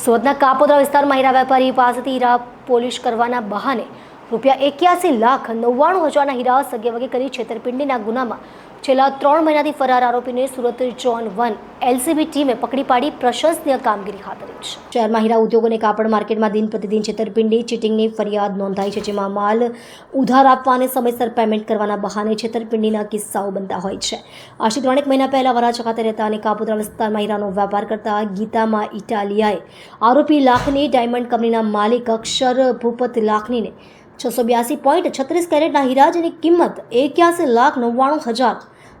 સુરતના કાપોદ્રા વિસ્તારમાં હીરા વેપારી પાસેથી હીરા પોલિશ કરવાના બહાને રૂપિયા એક્યાસી લાખ નવ્વાણું હજારના હીરા સગે વગે કરી છેતરપિંડીના ગુનામાં છેલ્લા ત્રણ મહિનાથી ફરાર આરોપીને સુરત ઝોન વન એલસીબી ટીમે પકડી પાડી પ્રશંસનીય કામગીરી ધરી છે. શહેરમાં હીરા ઉદ્યોગ અને કાપડ માર્કેટમાં દિન પ્રતિદિન છેતરપિંડી, ચીટિંગની ફરિયાદ નોંધાઈ છે, જેમાં માલ ઉધાર આપવા અને સમયસર પેમેન્ટ કરવાના બહાને છેતરપિંડીના કિસ્સાઓ બનતા હોય છે. આશી ત્રણેક મહિના પહેલા વરાછા ખાતે રહેતા અને કાપોદ્રા વિસ્તારમાં હીરાનો વેપાર કરતા ગીતામાં ઇટાલિયાએ આરોપી લાખની ડાયમંડ કંપનીના માલિક અક્ષર ભૂપત લાખનીને છસો બ્યાસી પોઈન્ટ છત્રીસ કેરેટના હીરા જેની કિંમત એક્યાસી લાખ નવ્વાણું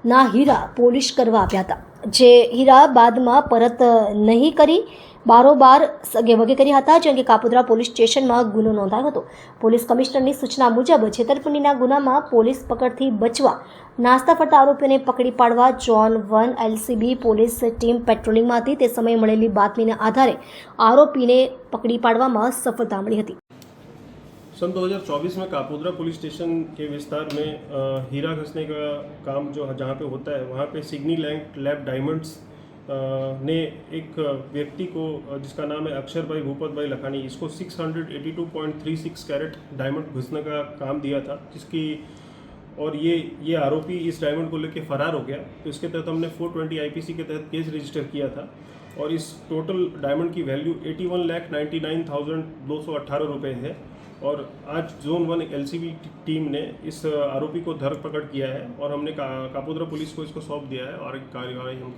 હજારના હીરા પોલિશ કરવા આપ્યા હતા. જે હીરા બાદમાં પરત નહીં કરી બારોબાર સગેવગે કરી હતા જેમ કે કાપોદ્રા પોલીસ સ્ટેશનમાં ગુનો નોંધાયો હતો. પોલીસ કમિશનરની સૂચના મુજબ છેતરપિંડીના ગુનામાં પોલીસ પકડથી બચવા નાસ્તા ફરતા આરોપીઓને પકડી પાડવા zone one LCB police team પેટ્રોલિંગમાં હતી તે સમયે મળેલી બાતમીના આધારે આરોપીને પકડી પાડવામાં સફળતા મળી હતી. सन 2024 में कापोद्रा पुलिस स्टेशन के विस्तार में हीरा घसने का काम जो जहाँ पे होता है, वहाँ पे सिग्नी लैंड लैब डायमंड्स ने एक व्यक्ति को जिसका नाम है अक्षर भाई, भूपत भाई लखानी, इसको 682.36 कैरेट डायमंड घुसने का काम दिया था, जिसकी, और ये ये आरोपी इस डायमंड को लेके फरार हो गया। तो इसके तहत हमने 420 आईपीसी के तहत केस रजिस्टर किया था, और इस टोटल डायमंड की value 81 lakh ninety nine thousand दो सौ अट्ठारह रुपये है। और आज जोन वन एलसीबी टीम ने इस आरोपी को धर पकड़ किया है और हमने का, कापोद्रा पुलिस को इसको सौंप दिया है और एक कार्यवाही हम कर